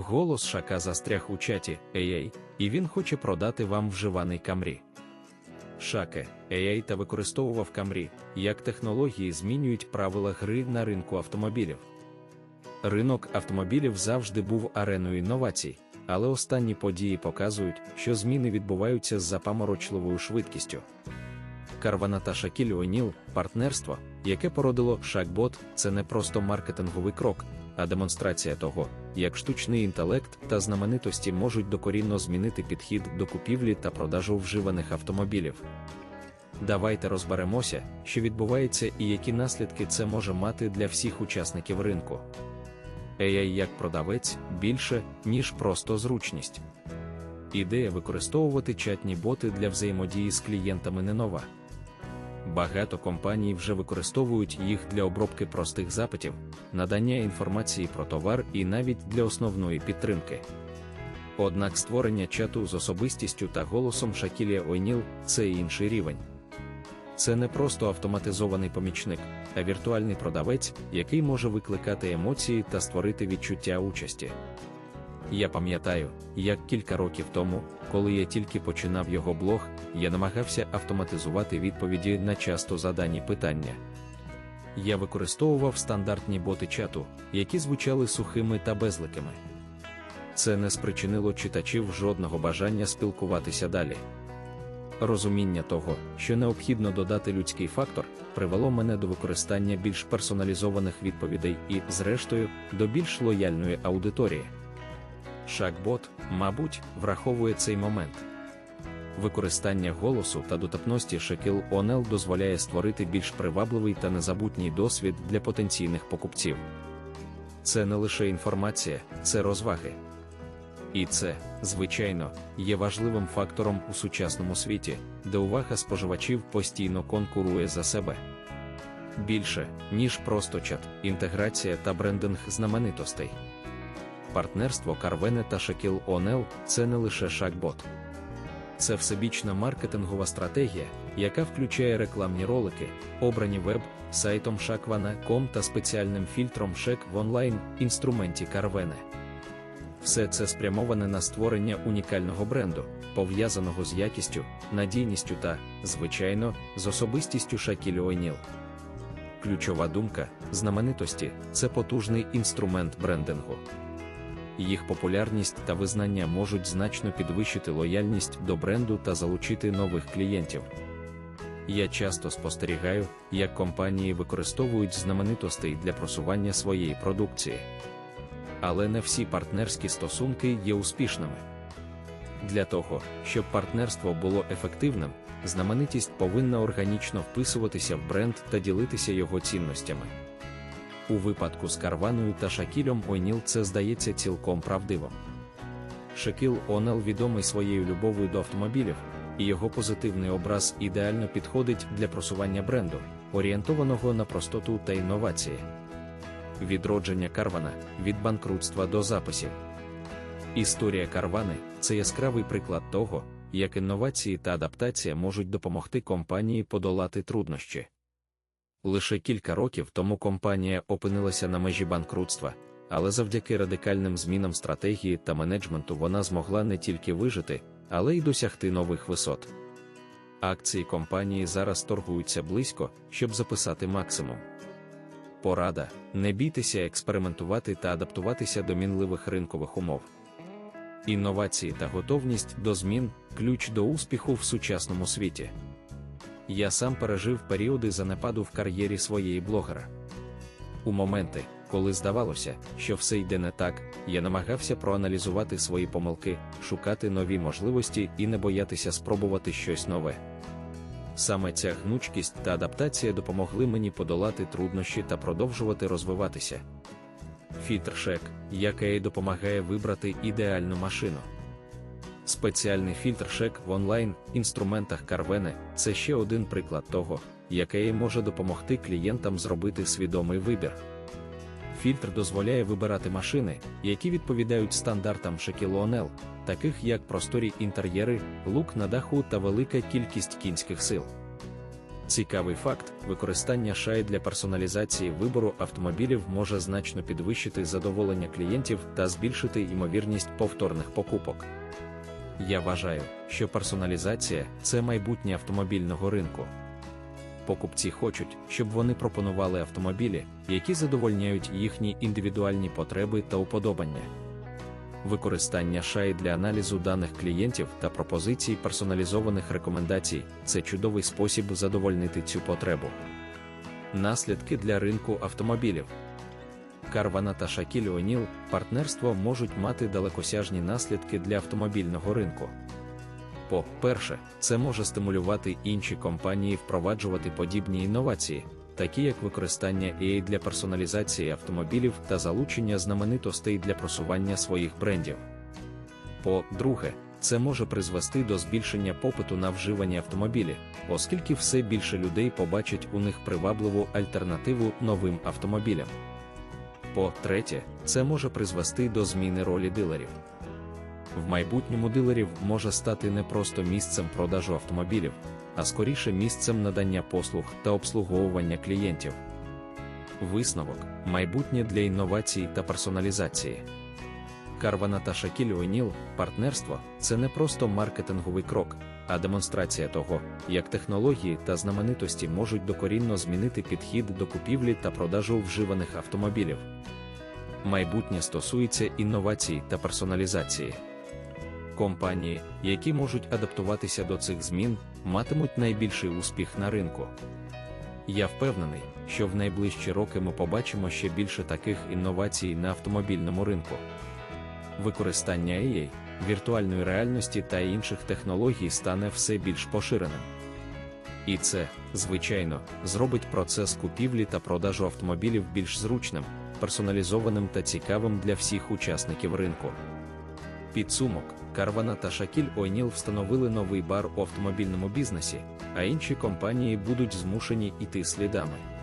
Голос Шака застряг у чаті AI, і він хоче продати вам вживаний Камрі. Шаке, AI та використовував Камрі, як технології змінюють правила гри на ринку автомобілів. Ринок автомобілів завжди був ареною інновацій, але останні події показують, що зміни відбуваються з запаморочливою швидкістю. Карвана та Шакіль О'Ніл – партнерство, яке породило Шакбот, це не просто маркетинговий крок, а демонстрація того, як штучний інтелект та знаменитості можуть докорінно змінити підхід до купівлі та продажу вживаних автомобілів. Давайте розберемося, що відбувається і які наслідки це може мати для всіх учасників ринку. AI як продавець більше, ніж просто зручність. Ідея використовувати чатні боти для взаємодії з клієнтами не нова. Багато компаній вже використовують їх для обробки простих запитів, надання інформації про товар і навіть для основної підтримки. Однак створення чату з особистістю та голосом Шакілія Ойніл це інший рівень. Це не просто автоматизований помічник, а віртуальний продавець, який може викликати емоції та створити відчуття участі. Я пам'ятаю, як кілька років тому, коли я тільки починав його блог, я намагався автоматизувати відповіді на часто задані питання. Я використовував стандартні боти чату, які звучали сухими та безликими. Це не спричинило читачів жодного бажання спілкуватися далі. Розуміння того, що необхідно додати людський фактор, привело мене до використання більш персоналізованих відповідей і, зрештою, до більш лояльної аудиторії. Шакбот, мабуть, враховує цей момент. Використання голосу та дотепності Шекіл Онел дозволяє створити більш привабливий та незабутній досвід для потенційних покупців. Це не лише інформація, це розваги. І це, звичайно, є важливим фактором у сучасному світі, де увага споживачів постійно конкурує за себе. Більше, ніж просто чат, інтеграція та брендинг знаменитостей. Партнерство Карвене та Шакіл Онел це не лише шакбот. Це всебічна маркетингова стратегія, яка включає рекламні ролики, обрані веб, сайтом Shakvana.com та спеціальним фільтром Шек в онлайн інструменті Карвене. Все це спрямоване на створення унікального бренду, пов'язаного з якістю, надійністю та, звичайно, з особистістю Шакілі Ойніл. Ключова думка знаменитості це потужний інструмент брендингу. Їх популярність та визнання можуть значно підвищити лояльність до бренду та залучити нових клієнтів. Я часто спостерігаю, як компанії використовують знаменитостей для просування своєї продукції. Але не всі партнерські стосунки є успішними. Для того, щоб партнерство було ефективним, знаменитість повинна органічно вписуватися в бренд та ділитися його цінностями. У випадку з Карваною та Шакілем Ойніл це здається цілком правдивим. Шакіл Онел відомий своєю любов'ю до автомобілів, і його позитивний образ ідеально підходить для просування бренду, орієнтованого на простоту та інновації. Відродження Карвана від банкрутства до записів. Історія Карвани це яскравий приклад того, як інновації та адаптація можуть допомогти компанії подолати труднощі. Лише кілька років тому компанія опинилася на межі банкрутства, але завдяки радикальним змінам стратегії та менеджменту вона змогла не тільки вижити, але й досягти нових висот. Акції компанії зараз торгуються близько, щоб записати максимум. Порада: не бійтеся експериментувати та адаптуватися до мінливих ринкових умов. Інновації та готовність до змін ключ до успіху в сучасному світі. Я сам пережив періоди занепаду в кар'єрі своєї блогера. У моменти, коли здавалося, що все йде не так, я намагався проаналізувати свої помилки, шукати нові можливості і не боятися спробувати щось нове. Саме ця гнучкість та адаптація допомогли мені подолати труднощі та продовжувати розвиватися. Фільтр-шек, який допомагає вибрати ідеальну машину. Спеціальний фільтр шек в онлайн інструментах Carvene – це ще один приклад того, який може допомогти клієнтам зробити свідомий вибір. Фільтр дозволяє вибирати машини, які відповідають стандартам Shaquille таких як просторі інтер'єри, лук на даху та велика кількість кінських сил. Цікавий факт: використання шай для персоналізації вибору автомобілів може значно підвищити задоволення клієнтів та збільшити ймовірність повторних покупок. Я вважаю, що персоналізація це майбутнє автомобільного ринку. Покупці хочуть, щоб вони пропонували автомобілі, які задовольняють їхні індивідуальні потреби та уподобання. Використання шаї для аналізу даних клієнтів та пропозицій персоналізованих рекомендацій це чудовий спосіб задовольнити цю потребу. Наслідки для ринку автомобілів. Карвана та Шакіль О'Ніл партнерство можуть мати далекосяжні наслідки для автомобільного ринку. По-перше, це може стимулювати інші компанії впроваджувати подібні інновації, такі як використання AI для персоналізації автомобілів та залучення знаменитостей для просування своїх брендів. По-друге, це може призвести до збільшення попиту на вживані автомобілі, оскільки все більше людей побачать у них привабливу альтернативу новим автомобілям. По-третє, це може призвести до зміни ролі дилерів. В майбутньому дилерів може стати не просто місцем продажу автомобілів, а скоріше місцем надання послуг та обслуговування клієнтів. Висновок майбутнє для інновацій та персоналізації. Карвана та Шакіль О'Ніл партнерство це не просто маркетинговий крок, а демонстрація того, як технології та знаменитості можуть докорінно змінити підхід до купівлі та продажу вживаних автомобілів. Майбутнє стосується інновацій та персоналізації. Компанії, які можуть адаптуватися до цих змін, матимуть найбільший успіх на ринку. Я впевнений, що в найближчі роки ми побачимо ще більше таких інновацій на автомобільному ринку. Використання AI, віртуальної реальності та інших технологій стане все більш поширеним. І це, звичайно, зробить процес купівлі та продажу автомобілів більш зручним, персоналізованим та цікавим для всіх учасників ринку. Підсумок Карвана та Шакіль О'Ніл встановили новий бар у автомобільному бізнесі, а інші компанії будуть змушені йти слідами.